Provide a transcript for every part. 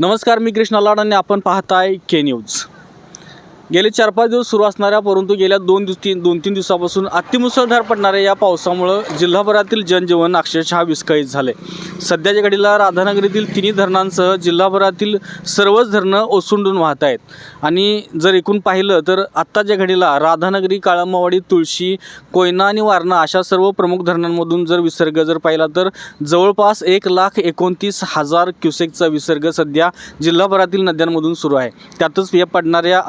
नमस्कार मी कृष्णा लाड आणि आपण पाहताय के न्यूज गेले चार पाच दिवस सुरू असणाऱ्या परंतु गेल्या दोन दिवस तीन दोन तीन दिवसापासून अतिमुसळधार पडणाऱ्या या पावसामुळं जिल्हाभरातील जनजीवन अक्षरशः विस्कळीत झाले सध्याच्या घडीला राधानगरीतील तिन्ही धरणांसह जिल्हाभरातील सर्वच धरणं ओसंडून वाहत आहेत. आणि जर एकूण पाहिलं तर आत्ताच्या घडीला राधानगरी काळामावाडी तुळशी कोयना आणि वारणा अशा सर्व प्रमुख धरणांमधून जर विसर्ग जर पाहिला तर जवळपास एक लाख एकोणतीस हजार क्युसेकचा विसर्ग सध्या जिल्हाभरातील नद्यांमधून सुरू आहे. त्यातच या पडणाऱ्या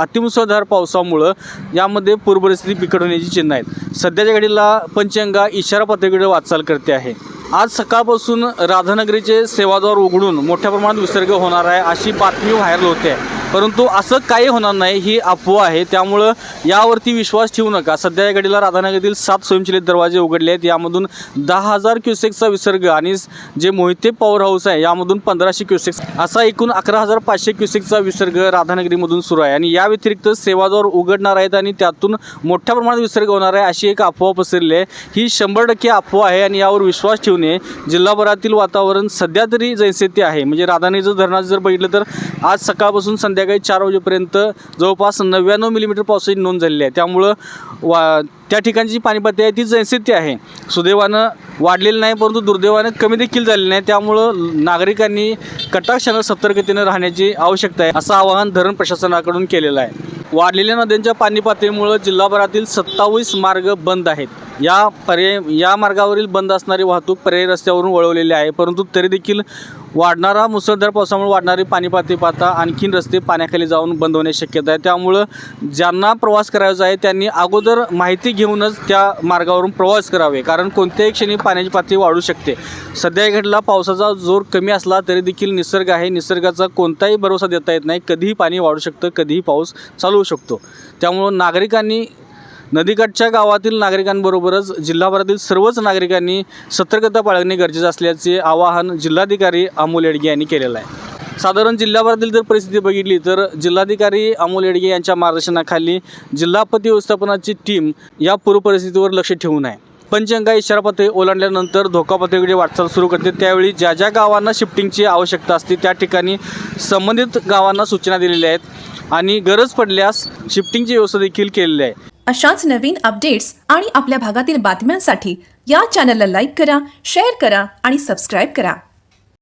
मुसळधार पावसामुळं यामध्ये पूरपरिस्थिती बिघडवण्याची चिन्ह आहेत. सध्याच्या घडीला पंचगंगा इशारा पातळीकडे वाटचाल करते आहे. आज सकाळपासून राधानगरीचे सेवाद्वार उघडून मोठ्या प्रमाणात विसर्ग होणार आहे अशी बातमी व्हायरल होते. आहे परंतु असं काही होणार नाही ही अफवा आहे. त्यामुळं यावरती विश्वास ठेवू नका. सध्या या घडीला राधानगरीतील सात स्वयंचलित दरवाजे उघडले आहेत. यामधून दहा हजार क्युसेकचा विसर्ग आणि जे मोहिते पॉवर हाऊस आहे यामधून पंधराशे क्युसेक्स. असा एकूण अकरा हजार पाचशे क्युसेकचा विसर्ग राधानगरीमधून सुरू आहे. आणि या व्यतिरिक्त सेवाद्वार उघडणार आहेत आणि त्यातून मोठ्या प्रमाणात विसर्ग होणार आहे अशी एक अफवा पसरली आहे. ही शंभर टक्के अफवा आहे आणि यावर विश्वास ठेवू नये. जिल्हाभरातील वातावरण सध्या तरी जैसे आहे. म्हणजे राधानगरीचं धरणाचं जर बघितलं तर आज सकाळपासून संध्याकाळी चार वाजेपर्यंत जवळपास नव्याण्णव मिलीमीटर पावसाची नोंद झालेली आहे. त्यामुळं वा त्या ठिकाणची जी पाणीपाती आहे ती जैसे आहे. सुदैवानं वाढलेलं नाही परंतु दुर्दैवानं कमी देखील झालेलं नाही. त्यामुळं नागरिकांनी कटाक्षानं सतर्कतेनं राहण्याची आवश्यकता आहे असं आवाहन धरण प्रशासनाकडून केलेलं आहे. वाढलेल्या नद्यांच्या पाणी पातळीमुळं जिल्हाभरातील सत्तावीस मार्ग बंद आहेत. या पर्याय या मार्गावरील बंद असणारी वाहतूक पर्यायी रस्त्यावरून वळवलेली आहे. परंतु तरी देखील वाढणारा मुसळधार पावसामुळे वाढणारी पाणी पातळी पाहता आणखीन रस्ते पाण्याखाली जाऊन बंद होण्याची शक्यता आहे. त्यामुळं ज्यांना प्रवास करायचा आहे त्यांनी अगोदर माहिती घेऊनच त्या मार्गावरून प्रवास करावे. कारण कोणत्याही क्षणी पाण्याची पातळी वाढू शकते. सध्या घडला पावसाचा जोर कमी असला तरी देखील निसर्ग आहे. निसर्गाचा कोणताही भरोसा देता येत नाही. कधीही पाणी वाढू शकतं कधीही पाऊस चालू होऊ शकतो. त्यामुळं नागरिकांनी नदीकाठच्या गावातील नागरिकांबरोबरच जिल्हाभरातील सर्वच नागरिकांनी सतर्कता बाळगणे गरजेचं असल्याचे आवाहन जिल्हाधिकारी अमोल येडगे यांनी केलेलं आहे. साधारण जिल्हाभरातील जर परिस्थिती बघितली तर जिल्हाधिकारी अमोल येडगे यांच्या मार्गदर्शनाखाली जिल्हा व्यवस्थापनाची टीम या पूरपरिस्थितीवर लक्ष ठेवून आहे. पंचगंगा इशारा पातळी ओलांडल्यानंतर धोका पातळीकडे वाटचाल सुरू करते. त्यावेळी ज्या ज्या गावांना शिफ्टिंगची आवश्यकता असते त्या ठिकाणी संबंधित गावांना सूचना दिलेल्या आहेत आणि गरज पडल्यास शिफ्टिंगची व्यवस्था देखील केलेली आहे. अशाच नवीन अपडेट्स आणि आपल्या भागातील बातम्यांसाठी या चॅनलला लाईक करा शेअर करा आणि सबस्क्राईब करा.